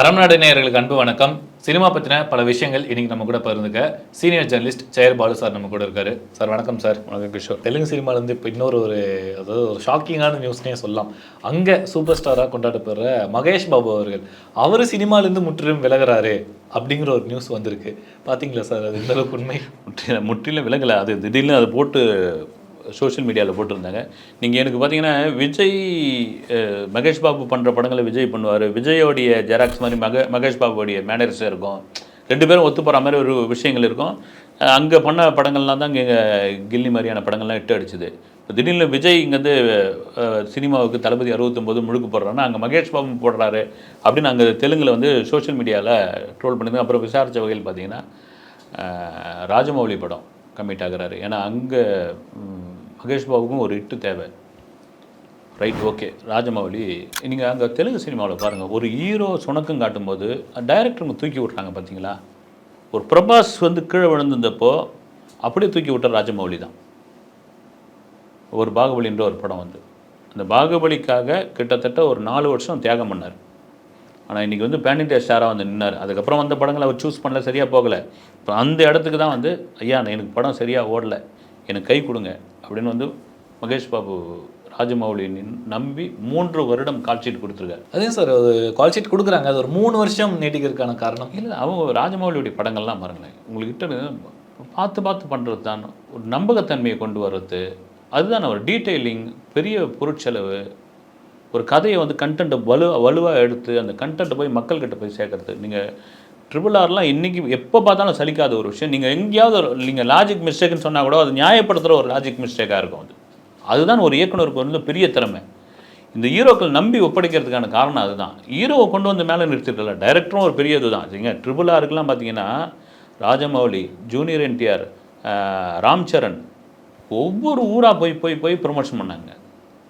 அறம்நாடு நேயர்களுக்கு அன்பு வணக்கம். சினிமா பற்றின பல விஷயங்கள் இன்னைக்கு நம்ம கூட பகிர்ந்துக்க senior journalist Jayar Balu sir நம்ம கூட இருக்காரு. சார் வணக்கம் சார். வணக்கம் கிஷோர். தெலுங்கு சினிமாலேருந்து இப்போ இன்னொரு ஒரு அதாவது ஒரு ஷாக்கிங்கான நியூஸ்னே சொல்லலாம். அங்கே சூப்பர் ஸ்டாராக கொண்டாடப்படுற மகேஷ் பாபு அவர்கள் அவர் சினிமாலேருந்து முற்றிலும் விலகுறாரு அப்படிங்கிற ஒரு நியூஸ் வந்திருக்கு. பார்த்தீங்களா சார்? அது எந்த அளவுக்கு உண்மை? முற்றிலும் முற்றிலும் விலகலை. அது திடீர்னு அதை போட்டு சோஷியல் மீடியாவில் போட்டிருந்தாங்க. நீங்கள் எனக்கு பார்த்தீங்கன்னா விஜய் மகேஷ் பாபு பண்ணுற படங்களை விஜய் பண்ணுவார். விஜயோடைய ஜெராக்ஸ் மாதிரி மக மகேஷ் பாபுடைய மேனர்ஸ் இருக்கும். ரெண்டு பேரும் ஒத்து போகிற மாதிரி ஒரு விஷயங்கள் இருக்கும். அங்கே பண்ண படங்கள்லாம் தான் இங்கே கில்லி மாதிரியான படங்கள்லாம் இட்டு அடிச்சுது. இப்போ திடீர்னு விஜய் இங்கேருந்து சினிமாவுக்கு தளபதி அறுபத்தொம்போது முழுக்க போடுறாருன்னா அங்கே மகேஷ் பாபு போடுறாரு அப்படின்னு அங்கே தெலுங்கில் வந்து சோஷியல் மீடியாவில் ட்ரோல் பண்ணுங்க அப்புறம் விசாரித்த வகையில் பார்த்தீங்கன்னா ராஜமௌலி படம் கம்மிட் ஆகிறாரு. ஏன்னா அங்கே மகேஷ் பாபுக்கும் ஒரு இட்டு தேவை. ரைட் ஓகே ராஜமௌலி நீங்கள் அங்கே தெலுங்கு சினிமாவில் பாருங்கள் ஒரு ஹீரோ சுணக்கம் காட்டும்போது டைரக்டருங்க தூக்கி விட்றாங்க பார்த்தீங்களா ஒரு பிரபாஸ் வந்து கீழே விழுந்திருந்தப்போ அப்படியே தூக்கி விட்ட ராஜமௌலி தான். ஒரு பாகுபலின்ற ஒரு படம் வந்து. அந்த பாகுபலிக்காக கிட்டத்தட்ட ஒரு நாலு வருஷம் தியாகம் பண்ணார். ஆனால் இன்றைக்கி வந்து பேன் இண்டியா ஸ்டாராக வந்து நின்னார். அதுக்கப்புறம் வந்த படங்களை அவர் சூஸ் பண்ணல சரியாக போகலை. இப்போ அந்த இடத்துக்கு தான் வந்து ஐயா எனக்கு படம் சரியாக ஓடலை. எனக்கு கை கொடுங்க அப்படின்னு வந்து மகேஷ் பாபு ராஜமௌலி நம்பி மூன்று வருடம் கால்ஷீட் கொடுத்துருக்காரு. அதே சார் ஒரு கால் ஷீட் கொடுக்குறாங்க. அது ஒரு மூணு வருஷம் நீட்டிக்கிறதுக்கான காரணம். இல்லை அவங்க ராஜமௌலியுடைய படங்கள்லாம் பாருங்களேன். உங்கள்கிட்ட பார்த்து பார்த்து பண்ணுறது தான் ஒரு நம்பகத்தன்மையை கொண்டு வர்றது. அதுதான் ஒரு டீட்டெயிலிங் பெரிய பொருட்செலவு. ஒரு கதையை வந்து கண்டென்ட்டை வலு வலுவாக எடுத்து அந்த கண்டென்ட்டை போய் மக்கள்கிட்ட போய் சேர்க்கறது. நீங்கள் ட்ரிபிள் ஆர்லாம் இன்றைக்கி எப்போ பார்த்தாலும் சலிக்காத ஒரு விஷயம். நீங்கள் எங்கேயாவது ஒரு நீங்கள் லாஜிக் மிஸ்டேக்னு சொன்னால் கூட அது நியாயப்படுத்துகிற ஒரு லாஜிக் மிஸ்டேக்காக இருக்கும் அது. அதுதான் ஒரு இயக்குனருக்கு வந்து பெரிய திறமை. இந்த ஹீரோக்கள் நம்பி ஒப்படைக்கிறதுக்கான காரணம் அதுதான். ஹீரோவை கொண்டு வந்து மேலே நிறுத்திடல டைரக்டரும் ஒரு பெரிய இதுதான். சரிங்க? ட்ரிபிள் ஆருக்கெலாம் பார்த்தீங்கன்னா ராஜமௌலி ஜூனியர் என்டிஆர் ராம் சரண் ஒவ்வொரு ஊராக போய் போய் போய் ப்ரொமோஷன் பண்ணாங்க.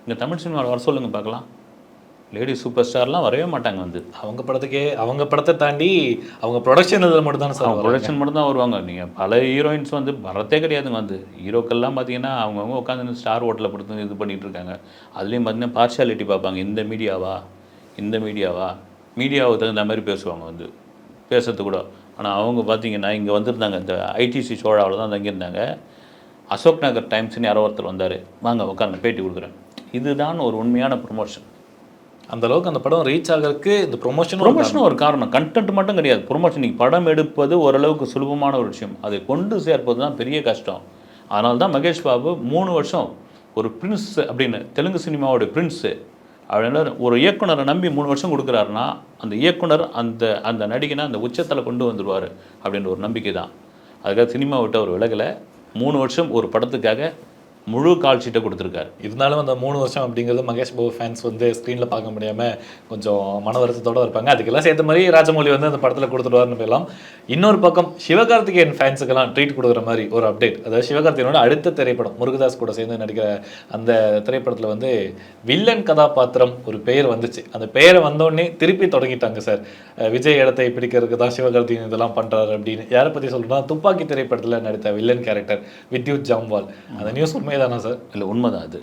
இங்கே தமிழ் சினிமாவில் வர சொல்லுங்கள் பார்க்கலாம். லேடி சூப்பர் ஸ்டார்லாம் வரவே மாட்டாங்க வந்து. அவங்க படத்துக்கே அவங்க படத்தை தாண்டி அவங்க ப்ரொடக்ஷன் இதில் மட்டும் தானே சார் அவங்க ப்ரொடக்ஷன் மட்டும் தான் வருவாங்க. நீங்கள் பல ஹீரோயின்ஸ் வந்து வரத்தே கிடையாதுங்க வந்து. ஹீரோக்கள்லாம் பார்த்தீங்கன்னா அவங்கவுங்க உட்காந்து ஸ்டார் ஹோட்டலில் படுத்து இது பண்ணிட்டு இருக்காங்க. அதுலேயும் பார்த்தீங்கன்னா பார்ஷியாலிட்டி பார்ப்பாங்க. இந்த மீடியாவா இந்த மீடியாவா மீடியாவுக்கு தகுந்த மாதிரி பேசுவாங்க வந்து. பேசுறது கூட. ஆனால் அவங்க பார்த்தீங்கன்னா இங்கே வந்திருந்தாங்க. இந்த ஐடிசி சோழாவில் தான் தங்கியிருந்தாங்க. அசோக் நகர் டைம்ஸ்னு யாரோ ஒருத்தர் வந்தார். வாங்க உட்காருங்க பேட்டி கொடுக்குறேன். இதுதான் ஒரு உண்மையான ப்ரொமோஷன் அந்த அளவுக்கு அந்த படம் ரீச் ஆகிறதுக்கு இந்த ப்ரொமோஷன் ப்ரொமோஷன் ஒரு காரணம். கண்டென்ட் மட்டும் கிடையாது. ப்ரொமோஷன் நீங்கள் படம் எடுப்பது ஓரளவுக்கு சுலபமான ஒரு விஷயம். அதை கொண்டு சேர்ப்பது தான் பெரிய கஷ்டம். அதனால தான் மகேஷ் பாபு மூணு வருஷம் ஒரு பிரின்ஸ் அப்படின்னு தெலுங்கு சினிமாவோட பிரின்ஸு அப்படின்னா ஒரு இயக்குனரை நம்பி மூணு வருஷம் கொடுக்குறாருன்னா அந்த இயக்குனர் அந்த அந்த நடிகனை அந்த உச்சத்தில் கொண்டு வந்துடுவார் அப்படின்ற ஒரு நம்பிக்கை தான் அதுக்காக சினிமா விட்டு அவர் விலகலை. மூணு வருஷம் ஒரு படத்துக்காக முழு கால் ஷீட்டை கொடுத்துருக்காரு. இருந்தாலும் அந்த மூணு வருஷம் அப்படிங்கிறது மகேஷ் பாபு ஃபேன்ஸ் வந்து ஸ்க்ரீனில் பார்க்க முடியாமல் கொஞ்சம் மன வருத்தத்தோடு இருப்பாங்க. அதுக்கெல்லாம் சேர்த்த மாதிரி ராஜமௌலி வந்து அந்த படத்தில் கொடுத்துருவாருன்னு போயிடலாம் இன்னொரு பக்கம் சிவகார்த்திகேயன் ஃபேன்ஸுக்கெல்லாம் ட்ரீட் கொடுக்குற மாதிரி ஒரு அப்டேட் அதாவது சிவகார்த்திகேயனோட அடுத்த திரைப்படம் முருகதாஸ் கூட சேர்ந்து நடிக்கிற அந்த திரைப்படத்தில் வந்து வில்லன் கதாபாத்திரம் ஒரு பெயர் வந்துச்சு. அந்த பெயரை வந்தோடனே திருப்பி தொடங்கிட்டாங்க சார். விஜய் இடத்தை பிடிக்கிறதுக்கு தான் சிவகார்த்திகேயன் இதெல்லாம் பண்ணுறாரு அப்படின்னு. யாரை பற்றி சொல்லணும்னா துப்பாக்கி திரைப்படத்தில் நடித்த வில்லன் கேரக்டர் வித்யுத் ஜாம்வால். அந்த நியூஸ் உண்மைதானா சார்? இல்லை உண்மைதான் அது.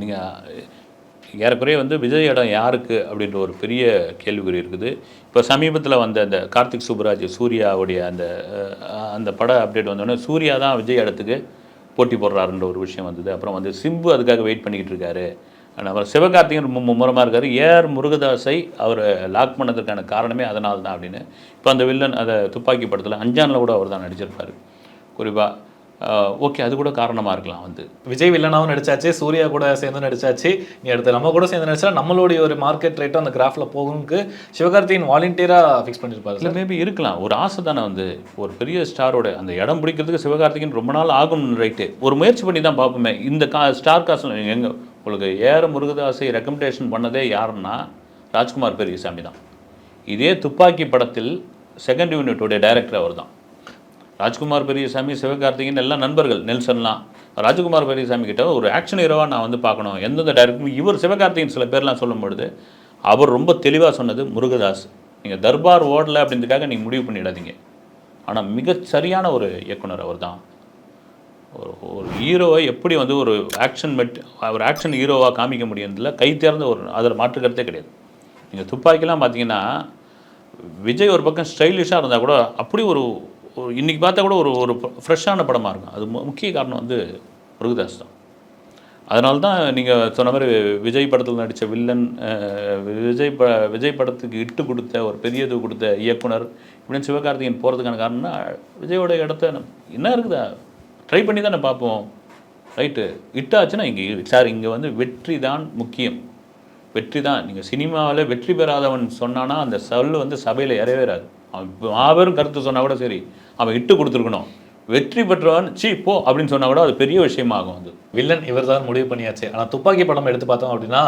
நீங்கள் ஏறக்குறைய வந்து விஜய் இடம் யாருக்கு அப்படின்ற ஒரு பெரிய கேள்விக்குறி இருக்குது. இப்போ சமீபத்தில் வந்த அந்த கார்த்திக் சுப்புராஜ் சூர்யாவுடைய அந்த அந்த பட அப்டேட் வந்தோடனே சூர்யா தான் விஜய் இடத்துக்கு போட்டி போடுறாருன்ற ஒரு விஷயம் வந்தது. அப்புறம் வந்து சிம்பு அதுக்காக வெயிட் பண்ணிக்கிட்டு இருக்காரு. அப்புறம் சிவகார்த்திகன் ரொம்ப மும்முரமாக இருக்கார். ஏஆர் முருகதாஸை அவர் லாக் பண்ணதுக்கான காரணமே அதனால தான் அப்படின்னு. இப்போ அந்த வில்லன் அதை துப்பாக்கி படத்தில் அஞ்சானில் கூட அவர் தான் நடிச்சிருப்பார். குறிப்பாக ஓகே அது கூட காரணமாக இருக்கலாம் வந்து. விஜய் வில்லனாவும் நடிச்சாச்சு சூர்யா கூட சேர்ந்து நடிச்சாச்சு. நீ அடுத்து நம்ம கூட சேர்ந்து நடிச்சா நம்மளுடைய ஒரு மார்க்கெட் ரேட்டும் அந்த கிராஃப்ல போகும்க்கு சிவகார்த்திகேயன் வாலண்டியராக ஃபிக்ஸ் பண்ணியிருப்பாரு இல்லை மேபி இருக்கலாம். ஒரு ஆசை தானே வந்து. ஒரு பெரிய ஸ்டாரோட அந்த இடம் பிடிக்கிறதுக்கு சிவகார்த்திகேயன் ரொம்ப நாள் ஆகும் ரைட்டு ஒரு முயற்சி பண்ணி தான் பார்ப்போமே. இந்த கா ஸ்டார் காஸ்ட் எங்க உங்களுக்கு ஏற முருகதாஸை ரெக்கமெண்டேஷன் பண்ணதே யாருன்னா ராஜ்குமார் பெரியசாமி தான். இதே துப்பாக்கி படத்தில் செகண்ட் யூனிட்டோடைய டைரக்டர் அவர் தான் ராஜ்குமார் பெரியசாமி சிவகார்த்திகேயன் எல்லாம் நண்பர்கள் நெல்சன்லாம். ராஜ்குமார் பெரியசாமி கிட்ட ஒரு ஆக்ஷன் ஹீரோவாக நான் வந்து பார்க்கணும். எந்தெந்த டைரக்டர் இவர் சிவகார்த்திகேயன் சில பேர்லாம் சொல்லும்பொழுது அவர் ரொம்ப தெளிவாக சொன்னது முருகதாஸ். நீங்கள் தர்பார் ஓடலை அப்படின்றதுக்காக நீங்கள் முடிவு பண்ணிடாதீங்க. ஆனால் மிக சரியான ஒரு இயக்குனர் அவர் தான் ஒரு ஒரு ஹீரோவை எப்படி வந்து ஒரு ஆக்ஷன் மெட் ஒரு ஆக்ஷன் ஹீரோவாக காமிக்க முடியுன்றதுல கை தேர்ந்த ஒரு அதில் மாற்று கருத்தே கிடையாது. நீங்கள் துப்பாக்கிலாம் பார்த்தீங்கன்னா விஜய் ஒரு பக்கம் ஸ்டைலிஷாக இருந்தால் கூட அப்படி ஒரு ஒரு பார்த்தா கூட ஒரு ஒரு ஃப்ரெஷ்ஷான படமாக இருக்கும். அது முக்கிய காரணம் வந்து முருகதாஸ் தான். அதனால தான் நீங்கள் சொன்ன மாதிரி விஜய் படத்தில் நடித்த வில்லன் விஜய் ப விஜய் படத்துக்கு இட்டு கொடுத்த ஒரு பெரிய இது கொடுத்த இயக்குனர் இப்படின்னு சிவகார்த்திகேயன் போகிறதுக்கான காரணம்னா விஜயோட இடத்த என்ன இருக்குதா? ட்ரை பண்ணி தானே பார்ப்போம். ரைட்டு இட்டாச்சுன்னா இங்கே சார் இங்கே வந்து வெற்றி தான் முக்கியம். வெற்றி தான். நீங்கள் சினிமாவில் வெற்றி பெறாதவன் சொன்னான்னா அந்த சொல் வந்து சபையில் ஏறவேறாது அவன் மாபெரும் கருத்து சொன்னால் கூட சரி. அவன் இட்டு கொடுத்துருக்கணும். வெற்றி பெற்றவன் சீ போ அப்படின்னு சொன்னா கூட அது பெரிய விஷயமாகும் அது. வில்லன் இவர் தான் முடிவு பண்ணியாச்சு. ஆனா துப்பாக்கி படம் எடுத்து பார்த்தோம் அப்படின்னா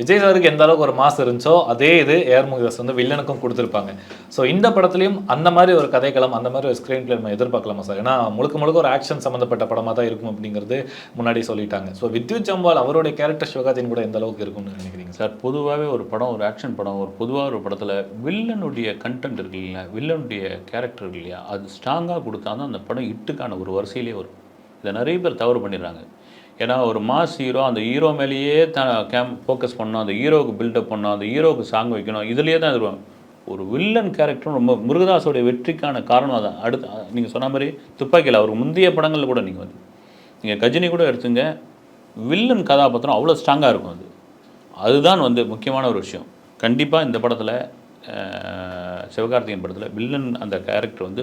விஜய் சாருக்கு எந்த அளவுக்கு ஒரு மாஸ் இருந்துச்சோ அதே இது ஏஆர் முருகதாஸ் வந்து வில்லனுக்கும் கொடுத்துருப்பாங்க. ஸோ இந்த படத்துலையும் அந்த மாதிரி ஒரு கதைக்களம் அந்த மாதிரி ஒரு ஸ்க்ரீன் பிளே நம்ம எதிர்பார்க்கலாமா சார்? ஏன்னா முழுக்க முழுக்க ஒரு ஆக்ஷன் சம்மந்தப்பட்ட படமாக தான் இருக்கும் அப்படிங்கிறது முன்னாடி சொல்லிட்டாங்க. ஸோ வித்யுத் ஜம்பால் அவருடைய கேரக்டர் சிவகார்த்தின் கூட எந்த அளவுக்கு இருக்கும்னு நினைக்கிறீங்க சார்? சார் பொதுவாகவே ஒரு படம் ஒரு ஆக்ஷன் படம் ஒரு பொதுவாக ஒரு படத்தில் வில்லனுடைய கண்டென்ட் இருக்கு இல்லையா வில்லனுடைய கேரக்டர் இருக்கு இல்லையா? அது ஸ்ட்ராங்காக கொடுத்தா தான் அந்த படம் ஹிட்டுக்கான ஒரு வரிசையிலே வரும். இதை நிறைய பேர் தவறு பண்ணிடுறாங்க. ஏன்னா ஒரு மாஸ் ஹீரோ அந்த ஹீரோ மேலேயே த கேம் ஃபோக்கஸ் பண்ணணும் அந்த ஹீரோவுக்கு பில்டப் பண்ணணும் அந்த ஹீரோவுக்கு சாங் வைக்கணும் இதுலேயே தான் இது ஒரு வில்லன் கேரக்டரும் ரொம்ப முருகதாஸோடைய வெற்றிக்கான காரணம் தான் அடுத்து நீங்கள் சொன்ன மாதிரி துப்பாக்கியில் அவர் முந்தைய படங்களில் கூட நீங்கள் வந்து நீங்கள் கஜினி கூட எடுத்துங்க வில்லன் கதாபாத்திரம் அவ்வளோ ஸ்ட்ராங்காக இருக்கும் அது. அதுதான் வந்து முக்கியமான ஒரு விஷயம். கண்டிப்பாக இந்த படத்தில் சிவகார்த்திகேயன் படத்தில் வில்லன் அந்த கேரக்டர் வந்து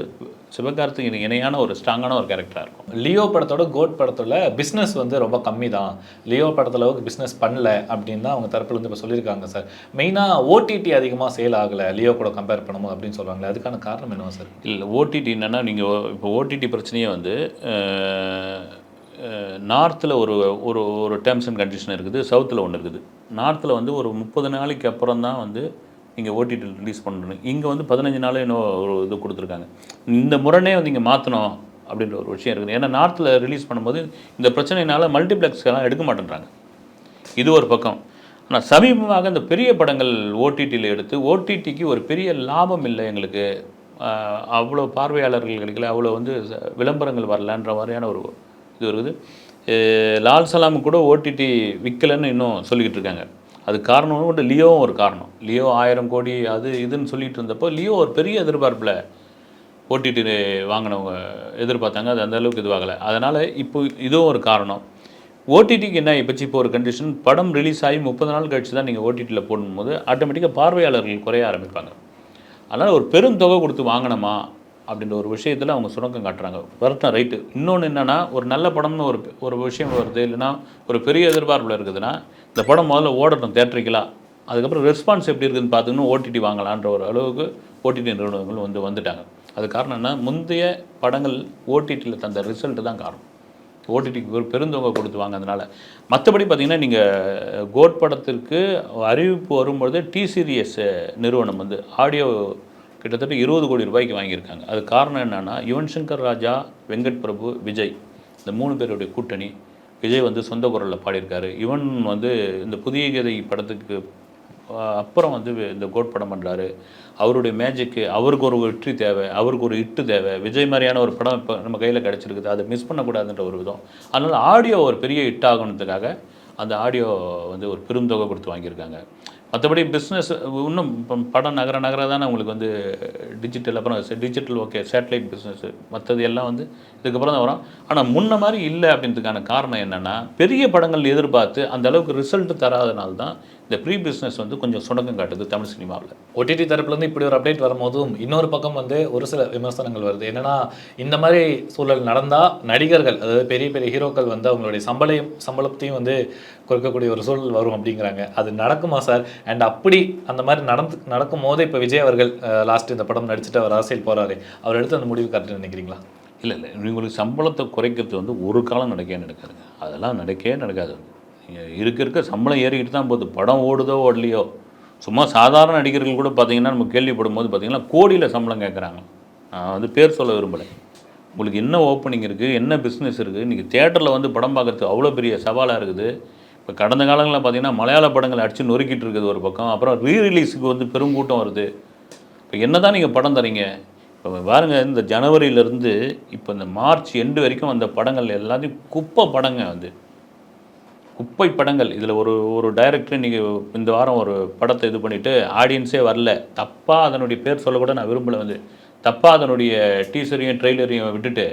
சிவகார்த்திகேயன் இணையான ஒரு ஸ்ட்ராங்கான ஒரு கேரக்டராக இருக்கும். லியோ படத்தோட கோட் படத்தில் பிஸ்னஸ் வந்து ரொம்ப கம்மி தான் லியோ படத்தில் அளவுக்கு பிஸ்னஸ் பண்ணல அப்படின்னு தான் அவங்க தரப்பில் வந்து இப்போ சொல்லியிருக்காங்க சார் மெயினாக ஓடிடி அதிகமாக சேல் ஆகலை. லியோ கூட கம்பேர் பண்ணும்போது அப்படின்னு சொல்றாங்களே அதுக்கான காரணம் என்னவா சார் இல்லை ஓடிடி என்னென்னா நீங்கள் இப்போ ஓடிடி பிரச்சனையே வந்து நார்த்தில் ஒரு ஒரு ஒரு டேர்ம்ஸ் அண்ட் கண்டிஷன் இருக்குது சவுத்தில் ஒன்று இருக்குது. நார்த்தில் வந்து ஒரு முப்பது நாளைக்கு அப்புறம் தான் வந்து இங்கே ஓடிடி ரிலீஸ் பண்ணணும். இங்கே வந்து பதினஞ்சு நாள் இன்னும் ஒரு இது கொடுத்துருக்காங்க. இந்த முரணே வந்து இங்கே மாற்றணும் அப்படின்ற ஒரு விஷயம் இருக்குது. ஏன்னா நார்த்தில் ரிலீஸ் பண்ணும்போது இந்த பிரச்சனையினால் மல்டிப்ளெக்ஸ்க்கெல்லாம் எடுக்க மாட்டேன்றாங்க. இது ஒரு பக்கம். ஆனால் சமீபமாக இந்த பெரிய படங்கள் ஓடிடியில் எடுத்து ஓடிடிக்கு ஒரு பெரிய லாபம் இல்லை எங்களுக்கு. அவ்வளோ பார்வையாளர்கள் கிடைக்கல அவ்வளோ வந்து விளம்பரங்கள் வரலன்ற மாதிரியான ஒரு இது இருக்குது. லால் சலாம் கூட ஓடிடி விற்கலைன்னு இன்னும் சொல்லிக்கிட்டு இருக்காங்க. அது காரணம் கூட லியோவும் ஒரு காரணம். லியோ ஆயிரம் கோடி அது இதுன்னு சொல்லிட்டு இருந்தப்போ லியோ ஒரு பெரிய எதிர்பார்ப்பில் ஓடிடி வாங்கினவங்க எதிர்பார்த்தாங்க. அது அந்த அளவுக்கு இதுவாகலை. அதனால் இப்போ இதுவும் ஒரு காரணம். ஓடிடிக்கு என்ன இப்போச்சு இப்போ ஒரு கண்டிஷன் படம் ரிலீஸ் ஆகி முப்பது நாள் கழிச்சு தான் நீங்கள் ஓடிடியில் போடும்போது ஆட்டோமேட்டிக்காக பார்வையாளர்கள் குறைய ஆரம்பிப்பாங்க. அதனால் ஒரு பெரும் தொகை கொடுத்து வாங்கினோமா அப்படின்ற ஒரு விஷயத்தில் அவங்க சுணக்கம் காட்டுறாங்க. வருத்தம் ரைட்டு இன்னொன்று என்னென்னா ஒரு நல்ல படம்னு ஒரு ஒரு விஷயம் வருது இல்லைன்னா ஒரு பெரிய எதிர்பார்ப்பில் இருக்குதுன்னா இந்த படம் முதல்ல ஓடட்டும் தேட்டரிக்கலாக அதுக்கப்புறம் ரெஸ்பான்ஸ் எப்படி இருக்குதுன்னு பார்த்துக்கணும் ஓடிடி வாங்கலான்ற ஒரு அளவுக்கு ஓடிடி நிறுவனங்கள் வந்து வந்துட்டாங்க. அது காரணம் என்ன? முந்தைய படங்கள் ஓடிடியில் தந்த ரிசல்ட்டு தான் காரணம். ஓடிடிக்கு ஒரு பெருந்தொகை கொடுத்து வாங்கினதுனால. மற்றபடி பார்த்தீங்கன்னா நீங்கள் கோட் படத்திற்கு அறிவிப்பு வரும்பொழுது டி சீரியஸ் நிறுவனம் வந்து ஆடியோ கிட்டத்தட்ட இருபது கோடி ரூபாய்க்கு வாங்கியிருக்காங்க. அது காரணம் என்னென்னா யுவன் சங்கர் ராஜா வெங்கட் பிரபு விஜய் இந்த மூணு பேருடைய கூட்டணி விஜய் வந்து சொந்த குரலில் பாடியிருக்காரு. யுவன் வந்து இந்த புதிய கதை படத்துக்கு அப்புறம் வந்து இந்த கோட் படம் பண்ணுறாரு அவருடைய மேஜிக்கு அவருக்கு ஒரு வெற்றி தேவை அவருக்கு ஒரு இட்டு தேவை. விஜய் மாதிரியான ஒரு படம் இப்போ நம்ம கையில் கிடச்சிருக்குது அதை மிஸ் பண்ணக்கூடாதுன்ற ஒரு விதம். அதனால் ஆடியோ ஒரு பெரிய ஹிட் ஆகணுன்றதுக்காக அந்த ஆடியோ வந்து ஒரு பெருந்தொகை கொடுத்து வாங்கியிருக்காங்க. மற்றபடி பிஸ்னஸ் இன்னும் இப்போ படம் நகர நகர தானே உங்களுக்கு வந்து டிஜிட்டல் அப்புறம் டிஜிட்டல் ஓகே சேட்டலைட் பிஸ்னஸ் மற்றது எல்லாம் வந்து இதுக்கப்புறம் தான் வரும். ஆனால் முன்ன மாதிரி இல்லை அப்படின்றதுக்கான காரணம் என்னென்னா பெரிய படங்கள் எதிர்பார்த்து அந்த அளவுக்கு ரிசல்ட் தராதனால தான் இந்த ப்ரீ பிஸ்னஸ் வந்து கொஞ்சம் சுணக்கம் காட்டுது தமிழ் சினிமாவில். ஓடிடி தரப்புலேருந்து இப்படி ஒரு அப்டேட் வரும்போதும் இன்னொரு பக்கம் வந்து ஒரு சில விமர்சனங்கள் வருது. என்னென்னா இந்த மாதிரி சூழல் நடந்தால் நடிகர்கள் அதாவது பெரிய பெரிய ஹீரோக்கள் வந்து அவங்களுடைய சம்பளையும் சம்பளத்தையும் வந்து கொடுக்கக்கூடிய ஒரு சூழல் வரும் அப்படிங்கிறாங்க. அது நடக்குமா சார்? அண்ட் அப்படி அந்த மாதிரி நடந்து நடக்கும் போது இப்போ விஜய் அவர்கள் லாஸ்ட் இந்த படம் நடிச்சுட்டு அவர் அரசியல் போறாரு அவர் எடுத்து அந்த முடிவு கரெக்டாக நினைக்கிறீங்களா? இல்லை இல்லை. உங்களுக்கு சம்பளத்தை குறைக்கிறது வந்து ஒரு காலம் நடக்கவே நடக்காதுங்க. அதெல்லாம் நடக்கவே நடக்காது. இருக்க இருக்க சம்பளம் ஏறிக்கிட்டு தான் போகுது. படம் ஓடுதோ ஓடலையோ. சும்மா சாதாரண நடிகர்கள் கூட பார்த்தீங்கன்னா நம்ம கேள்விப்படும் போது பார்த்தீங்கன்னா கோடியில் சம்பளம் கேட்குறாங்க நான் வந்து பேர் சொல்ல விரும்பலை. உங்களுக்கு என்ன ஓப்பனிங் இருக்குது என்ன பிஸ்னஸ் இருக்குது இன்றைக்கி தேட்டரில் வந்து படம் பார்க்கறதுக்கு அவ்வளோ பெரிய சவாலாக இருக்குது. இப்போ கடந்த காலங்களில் பார்த்தீங்கன்னா மலையாள படங்கள் அடித்து நொறுக்கிட்டு இருக்குது ஒரு பக்கம். அப்புறம் ரீ ரிலீஸுக்கு வந்து பெருங்கூட்டம் வருது. இப்போ என்ன தான் நீங்கள் படம் தரீங்க? இப்போ பாருங்க இந்த ஜனவரியிலேருந்து இப்போ இந்த மார்ச் எண்டு வரைக்கும் அந்த படங்கள் எல்லாத்தையும் குப்பை படங்க வந்து குப்பை படங்கள். இதில் ஒரு ஒரு டைரக்டர் நீங்கள் இந்த வாரம் ஒரு படத்தை இது பண்ணிவிட்டு ஆடியன்ஸே வரல. தப்பாக அதனுடைய பேர் சொல்லக்கூட நான் விரும்பலை வந்து. தப்பாக அதனுடைய டீசரையும் ட்ரெய்லரையும் விட்டுட்டு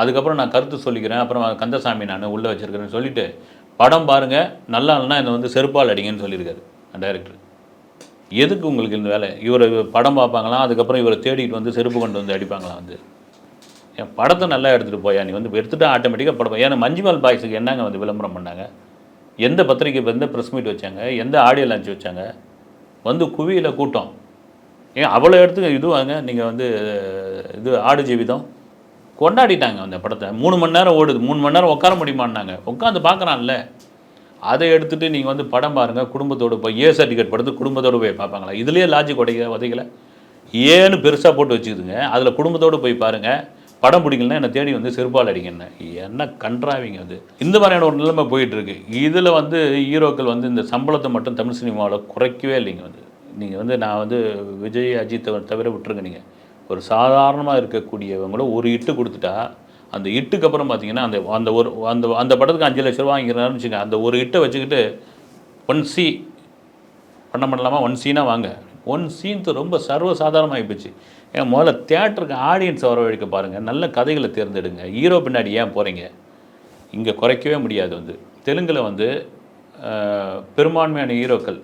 அதுக்கப்புறம் நான் கருத்து சொல்லிக்கிறேன். அப்புறம் கந்தசாமி நான் உள்ளே வச்சுருக்கிறேன்னு சொல்லிவிட்டு படம் பாருங்கள் நல்லா இல்லைன்னா என்னை வந்து செருப்பால் அடிங்கன்னு சொல்லியிருக்காரு டைரக்டர் எதுக்கு உங்களுக்கு இந்த வேலை? இவரை படம் பார்ப்பாங்களாம் அதுக்கப்புறம் இவரை தேடிட்டு வந்து செருப்பு கொண்டு வந்து அடிப்பாங்களாம் வந்து? என் படத்தை நல்லா எடுத்துகிட்டு போயா? நீ வந்து எடுத்துட்டா ஆட்டோமேட்டிக்காக படம் ஏன்னா மஞ்சுமல் பாய்ஸுக்கு என்னங்க வந்து விளம்பரம் பண்ணாங்க? எந்த பத்திரிக்கை எந்த ப்ரெஸ் மீட் வச்சாங்க? எந்த ஆடியோ லான்ச் வச்சாங்க? வந்து குவியில் கூட்டம். ஏன் அவ்வளோ இடத்துக்கு இதுவாங்க நீங்கள் வந்து இது ஆடு ஜீவிதம் கொண்டாடிட்டாங்க அந்த படத்தை. மூணு மணி நேரம் ஓடுது. மூணு மணி நேரம் உட்கார முடியுமான்னாங்க. உட்காந்து பார்க்குறான்ல. அதை எடுத்துகிட்டு நீங்கள் வந்து படம் பாருங்கள் குடும்பத்தோடு போய் ஏ சர்டிஃபிகேட் படுத்து குடும்பத்தோடு போய் பார்ப்பாங்களா? இதுலேயே லாஜிக் உடைய உதைகளை ஏன்னு பெருசாக போட்டு வச்சுக்குதுங்க. அதில் குடும்பத்தோடு போய் பாருங்கள் படம் பிடிக்கலன்னா என்னை தேடி வந்து செருப்பால் அடிங்க என்ன என்ன கன்றாவிங்க அது. இந்த மாதிரியான ஒரு நிலைமை போயிட்டுருக்கு. இதில் வந்து ஹீரோக்கள் வந்து இந்த சம்பளத்தை மட்டும் தமிழ் சினிமாவில் குறைக்கவே இல்லைங்க வந்து நீங்கள் வந்து நான் வந்து விஜய் அஜித்தை தவிர விட்டுருங்க நீங்கள் ஒரு சாதாரணமாக இருக்கக்கூடியவங்கள ஒரு இட்டு கொடுத்துட்டா அந்த இட்டுக்கு அப்புறம் பார்த்தீங்கன்னா அந்த அந்த ஒரு அந்த அந்த படத்துக்கு அஞ்சு லட்ச ரூபா வாங்கிறாருன்னு வச்சுங்க அந்த ஒரு இட்டை வச்சுக்கிட்டு ஒன் சி பண்ண பண்ணலாமா ஒன் சீனாக வாங்க. ஒன் சீன்த்து ரொம்ப சர்வசாதாரணமாகி போச்சு ஏன் முதல்ல தேட்டருக்கு ஆடியன்ஸ் வரவழைக்க பாருங்கள் நல்ல கதைகளை தேர்ந்தெடுங்க. ஹீரோ பின்னாடி ஏன் போகிறீங்க இங்கே குறைக்கவே முடியாது வந்து. தெலுங்கில் வந்து பெரும்பான்மையான ஹீரோக்கள்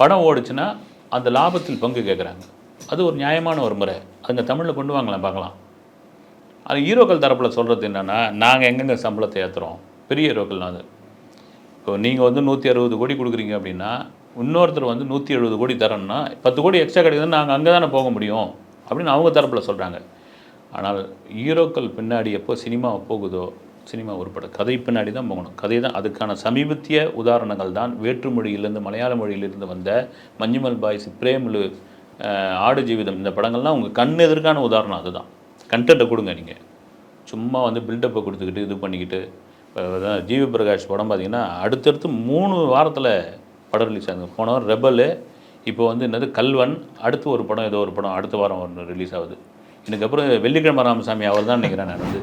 படம் ஓடுச்சுன்னா அந்த லாபத்தில் பங்கு கேட்குறாங்க அது ஒரு நியாயமான ஒரு முறை. கொஞ்சம் தமிழில் கொண்டு வாங்கலாம் பார்க்கலாம். அது ஹீரோக்கள் தரப்பில் சொல்கிறது என்னென்னா நாங்கள் எங்கெங்கே சம்பளத்தை ஏற்றுறோம் பெரிய ஹீரோக்கள் அது. இப்போ நீங்கள் வந்து நூற்றி அறுபது கோடி கொடுக்குறீங்க அப்படின்னா இன்னொருத்தர் வந்து நூற்றி எழுபது கோடி தரணும்னா பத்து கோடி எக்ஸ்ட்ரா கிடைக்குதுன்னா நாங்கள் அங்கே தானே போக முடியும்? அப்படின்னு அவங்க தரப்பில் சொல்கிறாங்க ஆனால் ஹீரோக்கள் பின்னாடி எப்போ சினிமா போகுதோ சினிமா உருப்பட கதை பின்னாடி தான் போகணும். கதை தான் அதுக்கான சமீபத்திய உதாரணங்கள் தான் வேற்று மொழியிலிருந்து மலையாள மொழியிலிருந்து வந்த மஞ்சுமல் பாய்ஸ் பிரேமலு ஆடு ஜீவிதம். இந்த படங்கள்லாம் உங்கள் கண் எதிர்க்கான உதாரணம் அதுதான். கண்டென்ட்டை கொடுங்க நீங்கள் சும்மா வந்து பில்டப்பை கொடுத்துக்கிட்டு இது பண்ணிக்கிட்டு இப்போ ஜீவி ஜிவி பிரகாஷ் படம் பார்த்தீங்கன்னா அடுத்தடுத்து மூணு வாரத்தில் படம் ரிலீஸ் ஆகுது. போன வாரம் இப்போ வந்து என்னது கல்வன் அடுத்து ஒரு படம் ஏதோ ஒரு படம் அடுத்த வாரம் ஒன்று ரிலீஸ் ஆகுது. இதுக்கப்புறம் வெள்ளிக்கிழமை ராமசாமி அவர் தான் நினைக்கிறேன் நான் வந்து.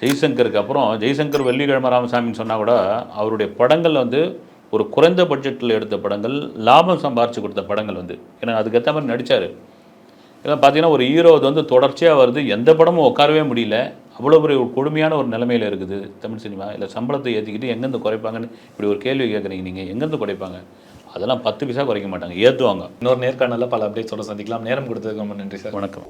ஜெய்சங்கருக்கு அப்புறம் ஜெய்சங்கர் வெள்ளிக்கிழமை ராமசாமின்னு சொன்னால் கூட அவருடைய படங்கள் வந்து ஒரு குறைந்த பட்ஜெட்டில் எடுத்த படங்கள் லாபம் சம்பாரிச்சு கொடுத்த படங்கள் வந்து. ஏன்னா அதுக்கேற்ற மாதிரி நடித்தார் இதெல்லாம் பார்த்தீங்கன்னா ஒரு ஹீரோ அது வந்து தொடர்ச்சியாக வருது. எந்த படமும் உட்காரவே முடியல. அவ்வளோ பெரிய ஒரு கொடுமையான ஒரு நிலைமையில் இருக்குது தமிழ் சினிமா. இல்லை சம்பளத்தை ஏற்றிக்கிட்டு எங்கேருந்து குறைப்பாங்கன்னு இப்படி ஒரு கேள்வி கேட்குறீங்க நீங்கள் எங்கேருந்து குறைப்பாங்க? அதெல்லாம் பத்து பைசா குறைக்க மாட்டாங்க. ஏற்றுவாங்க இன்னொரு நேர்காணலில் பல அப்டேட்ஸோட சந்திக்கலாம். நேரம் கொடுத்ததுக்கு ரொம்ப நன்றி சார். வணக்கம்.